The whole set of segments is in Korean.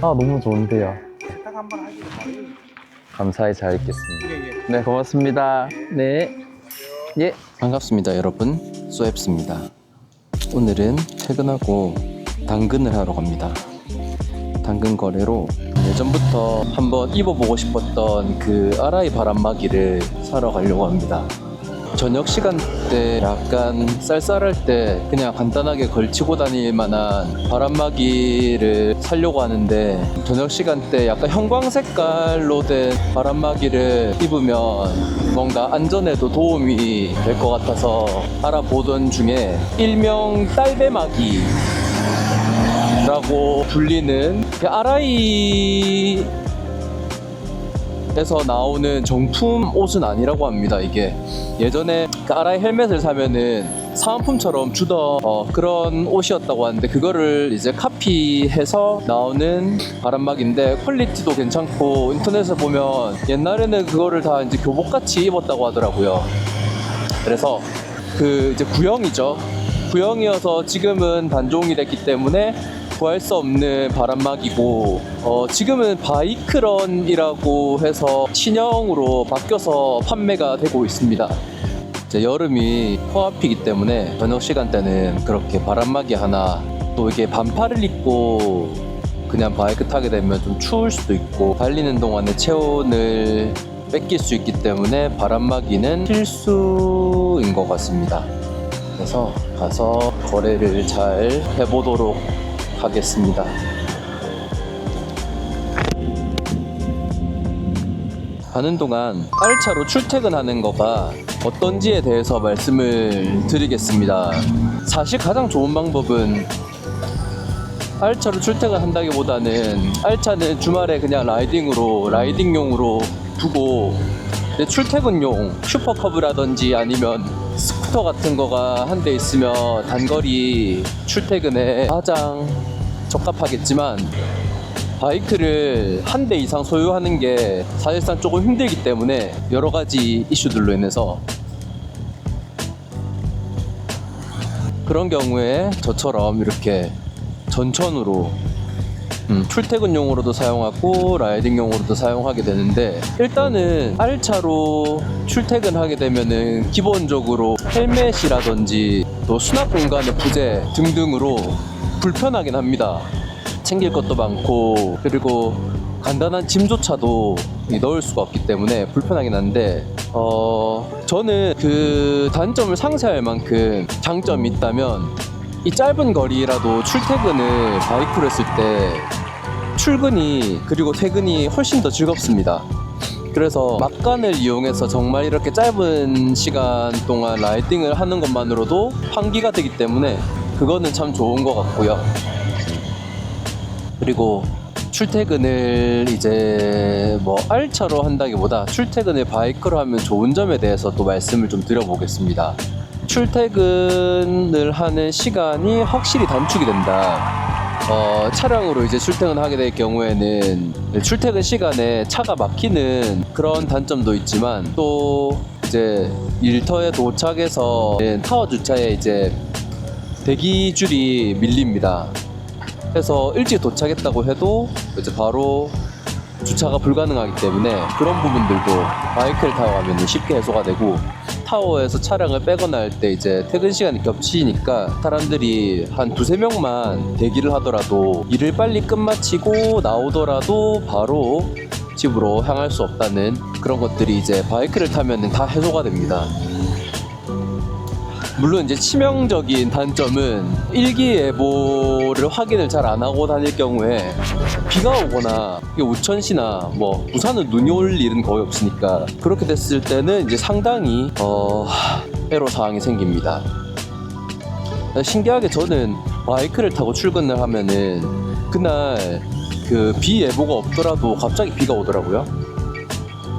아 너무 좋은데요. 딱한번 하기로 바로 감사히 잘 읽겠습니다. 예예 네 고맙습니다. 네. 예. 반갑습니다 여러분 소앱스입니다 오늘은 퇴근하고 당근을 하러 갑니다 당근 거래로 예전부터 한번 입어보고 싶었던 그 아라이 바람막이를 사러 가려고 합니다 저녁 시간대 약간 쌀쌀할 때 그냥 간단하게 걸치고 다닐 만한 바람막이를 사려고 하는데 저녁 시간대 약간 형광 색깔로 된 바람막이를 입으면 뭔가 안전에도 도움이 될 것 같아서 알아보던 중에 일명 딸배막이 라고 불리는 그 아라이 에서 나오는 정품 옷은 아니라고 합니다. 이게 예전에 그 아라이 헬멧을 사면은 사은품처럼 주던 어, 그런 옷이었다고 하는데 그거를 이제 카피해서 나오는 바람막인데 퀄리티도 괜찮고 인터넷에 보면 옛날에는 그거를 다 이제 교복같이 입었다고 하더라고요. 그래서 그 이제 구형이죠. 구형이어서 지금은 단종이 됐기 때문에 구할 수 없는 바람막이고 어, 지금은 바이크런이라고 해서 신형으로 바뀌어서 판매가 되고 있습니다. 이제 여름이 코앞이기 때문에 저녁 시간대는 그렇게 바람막이 하나 또 이게 반팔을 입고 그냥 바이크 타게 되면 좀 추울 수도 있고 달리는 동안에 체온을 뺏길 수 있기 때문에 바람막이는 필수인 것 같습니다. 그래서 가서 거래를 잘 해보도록 하겠습니다. 가는 동안 알차로 출퇴근하는 거가 어떤지에 대해서 말씀을 드리겠습니다. 사실 가장 좋은 방법은 알차로 출퇴근한다기보다는 알차는 주말에 그냥 라이딩으로 라이딩용으로 두고 내 출퇴근용 슈퍼컵이라든지 아니면 스쿠터 같은 거가 한 대 있으면 단거리 출퇴근에 가장 적합하겠지만 바이크를 한 대 이상 소유하는 게 사실상 조금 힘들기 때문에 여러 가지 이슈들로 인해서 그런 경우에 저처럼 이렇게 전천으로 음, 출퇴근용으로도 사용하고 라이딩용으로도 사용하게 되는데 일단은 알차로 출퇴근하게 되면은 기본적으로 헬멧이라든지 또 수납 공간의 부재 등등으로 불편하긴 합니다. 챙길 것도 많고 그리고 간단한 짐조차도 넣을 수가 없기 때문에 불편하긴 한데 어 저는 그 단점을 상쇄할 만큼 장점이 있다면 이 짧은 거리라도 출퇴근을 바이크로 했을 때 출근이 그리고 퇴근이 훨씬 더 즐겁습니다. 그래서 막간을 이용해서 정말 이렇게 짧은 시간 동안 라이딩을 하는 것만으로도 환기가 되기 때문에 그거는 참 좋은 것 같고요. 그리고 출퇴근을 이제 뭐 알차로 한다기보다 출퇴근을 바이크로 하면 좋은 점에 대해서 또 말씀을 좀 드려보겠습니다. 출퇴근을 하는 시간이 확실히 단축이 된다. 어, 차량으로 이제 출퇴근하게 될 경우에는 출퇴근 시간에 차가 막히는 그런 단점도 있지만 또 이제 일터에 도착해서 타워 주차에 이제 대기 줄이 밀립니다. 그래서 일찍 도착했다고 해도 이제 바로 주차가 불가능하기 때문에 그런 부분들도 바이크를 타고 가면 쉽게 해소가 되고 타워에서 차량을 빼거나 할 때 이제 퇴근 시간이 겹치니까 사람들이 한 두세 명만 대기를 하더라도 일을 빨리 끝마치고 나오더라도 바로 집으로 향할 수 없다는 그런 것들이 이제 바이크를 타면 다 해소가 됩니다. 물론 이제 치명적인 단점은 일기예보를 확인을 잘 안 하고 다닐 경우에 비가 오거나 우천시나 뭐 부산은 눈이 올 일은 거의 없으니까 그렇게 됐을 때는 이제 상당히 어 애로 사항이 생깁니다. 신기하게 저는 바이크를 타고 출근을 하면은 그날 그 비 예보가 없더라도 갑자기 비가 오더라고요.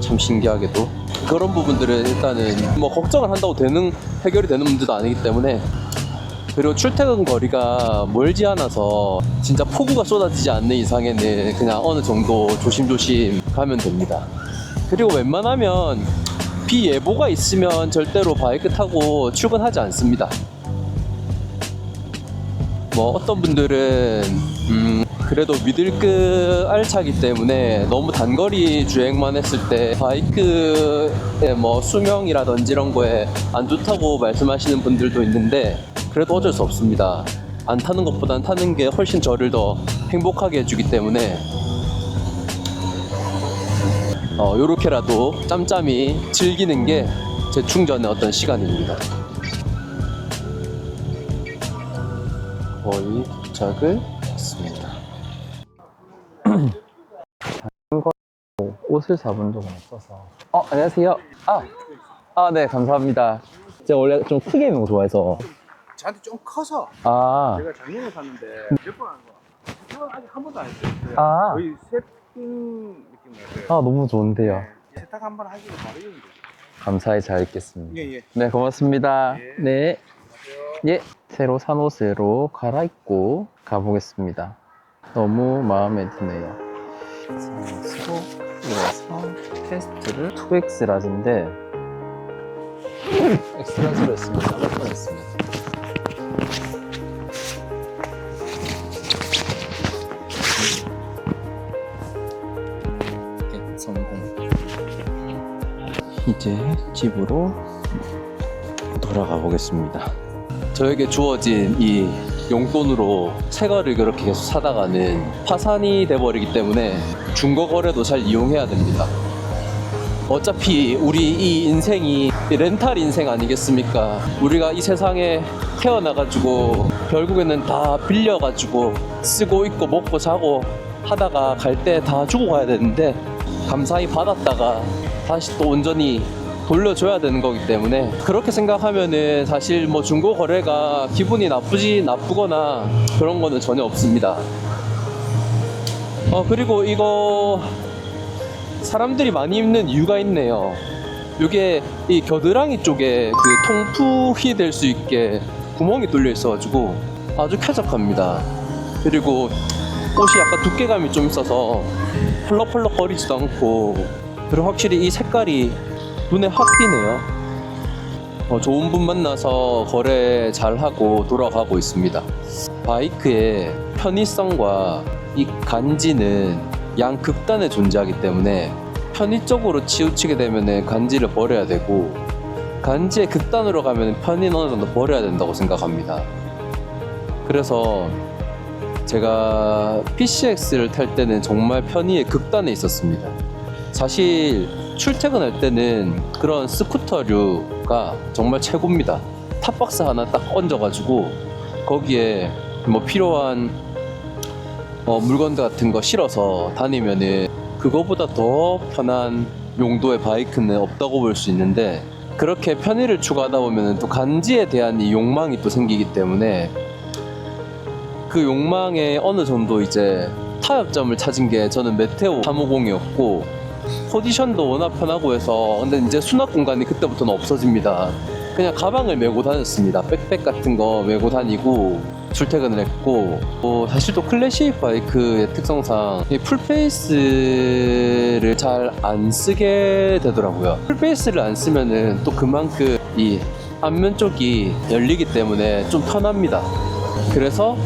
참 신기하게도 그런 부분들은 일단은 뭐 걱정을 한다고 되는 해결이 되는 문제도 아니기 때문에 그리고 출퇴근 거리가 멀지 않아서 진짜 폭우가 쏟아지지 않는 이상에는 그냥 어느 정도 조심조심 가면 됩니다. 그리고 웬만하면 비 예보가 있으면 절대로 바이크 타고 출근하지 않습니다. 뭐 어떤 분들은 음, 그래도 그 알차기 때문에 너무 단거리 주행만 했을 때 바이크의 뭐 수명이라든지 이런 거에 안 좋다고 말씀하시는 분들도 있는데 그래도 어쩔 수 없습니다. 안 타는 것보단 타는 게 훨씬 저를 더 행복하게 해주기 때문에 어, 요렇게라도 짬짬이 즐기는 게 제 충전의 어떤 시간입니다. 거의 도착을 했습니다. 옷을 사본 적은 없어서. 어, 안녕하세요. 아, 아, 네, 감사합니다. 제가 원래 좀 크게 입는 거 좋아해서. 저한테 좀 커서 아, 제가 작년에 샀는데 몇 번 한 거? 아직 한 번도 안 했어요. 아. 거의 세팅 느낌 같아요. 아, 너무 좋은데요. 네. 세탁 한 번 하기로 바로 이는 거죠. 감사히 잘 입겠습니다. 예, 예. 네, 고맙습니다. 예. 네. 예, 새로 산 옷으로 갈아입고 가보겠습니다. 너무 마음에 드네요. 그래서 이어서 테스트를 2X 라지인데 엑스라지로 했으면 나갈 뻔했습니다. 이렇게 성공. 이제 집으로 돌아가 보겠습니다. 저에게 주어진 이 용돈으로 새 거를 그렇게 계속 사다가는 파산이 돼버리기 때문에 중고 거래도 잘 이용해야 됩니다. 어차피 우리 이 인생이 렌탈 인생 아니겠습니까? 우리가 이 세상에 태어나가지고 결국에는 다 빌려가지고 쓰고 있고 먹고 자고 하다가 갈 때 다 주고 가야 되는데 감사히 받았다가 다시 또 온전히 돌려줘야 되는 거기 때문에 그렇게 생각하면은 사실 뭐 중고 거래가 기분이 나쁘지 나쁘거나 그런 거는 전혀 없습니다. 어 그리고 이거 사람들이 많이 입는 이유가 있네요. 이게 이 겨드랑이 쪽에 그 통풍이 될 수 있게 구멍이 뚫려 있어가지고 아주 쾌적합니다. 그리고 옷이 약간 두께감이 좀 있어서 펄럭펄럭 거리지도 않고 그리고 확실히 이 색깔이 눈에 확 띄네요. 어, 좋은 분 만나서 거래 잘 하고 돌아가고 있습니다. 바이크의 편의성과 이 간지는 양극단에 존재하기 때문에 편의적으로 치우치게 되면 간지를 버려야 되고 간지의 극단으로 가면 편의는 어느 정도 버려야 된다고 생각합니다. 그래서 제가 PCX를 탈 때는 정말 편의의 극단에 있었습니다. 사실 출퇴근할 때는 그런 스쿠터류가 정말 최고입니다. 탑박스 하나 딱 얹어가지고 거기에 뭐 필요한 어, 물건들 같은 거 실어서 다니면은 그거보다 더 편한 용도의 바이크는 없다고 볼 수 있는데 그렇게 편의를 추구하다 보면 또 간지에 대한 이 욕망이 또 생기기 때문에 그 욕망에 어느 정도 이제 타협점을 찾은 게 저는 메테오 350이었고 포지션도 워낙 편하고 해서 근데 이제 수납 공간이 그때부터는 없어집니다. 그냥 가방을 메고 다녔습니다. 백팩 같은 거 메고 다니고 출퇴근을 했고 뭐 사실 또 클래식 바이크의 특성상 이 풀페이스를 잘 안 쓰게 되더라고요. 풀페이스를 안 쓰면은 또 그만큼 이 앞면 쪽이 열리기 때문에 좀 편합니다. 그래서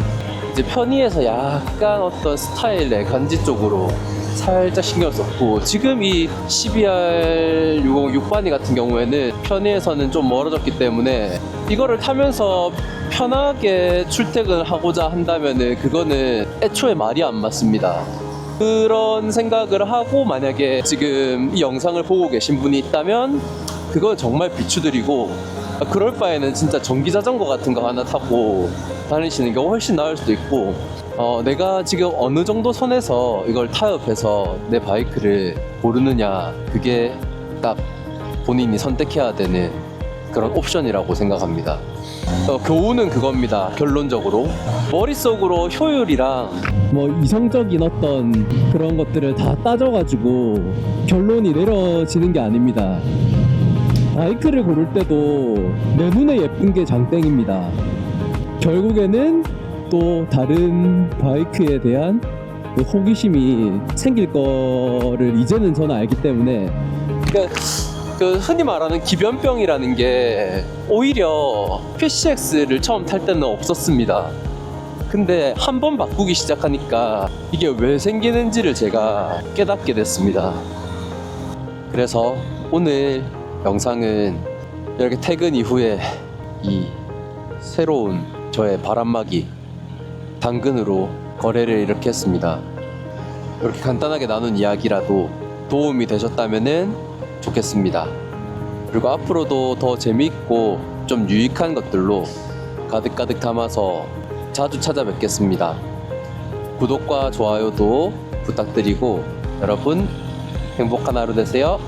이제 편의에서 약간 어떤 스타일의 간지 쪽으로 살짝 신경 썼고 지금 이 CBR 606 바니 같은 경우에는 편의에서는 좀 멀어졌기 때문에 이거를 타면서 편하게 출퇴근을 하고자 한다면은 그거는 애초에 말이 안 맞습니다. 그런 생각을 하고 만약에 지금 이 영상을 보고 계신 분이 있다면 그건 정말 비추드리고 그럴 바에는 진짜 전기 자전거 같은 거 하나 타고 다니시는 게 훨씬 나을 수도 있고 어, 내가 지금 어느 정도 선에서 이걸 타협해서 내 바이크를 고르느냐 그게 딱 본인이 선택해야 되는 그런 옵션이라고 생각합니다. 어, 교훈은 그겁니다. 결론적으로 머릿속으로 효율이랑 뭐 이성적인 어떤 그런 것들을 다 따져가지고 결론이 내려지는 게 아닙니다. 바이크를 고를 때도 내 눈에 예쁜 게 장땡입니다. 결국에는 또 다른 바이크에 대한 그 호기심이 생길 거를 이제는 저는 알기 때문에 그러니까 그 흔히 말하는 기변병이라는 게 오히려 PCX를 처음 탈 때는 없었습니다. 근데 한 번 바꾸기 시작하니까 이게 왜 생기는지를 제가 깨닫게 됐습니다. 그래서 오늘 영상은 이렇게 퇴근 이후에 이 새로운 저의 바람막이 당근으로 거래를 이렇게 했습니다. 이렇게 간단하게 나눈 이야기라도 도움이 되셨다면 좋겠습니다. 그리고 앞으로도 더 재미있고 좀 유익한 것들로 가득가득 담아서 자주 찾아뵙겠습니다. 구독과 좋아요도 부탁드리고 여러분 행복한 하루 되세요.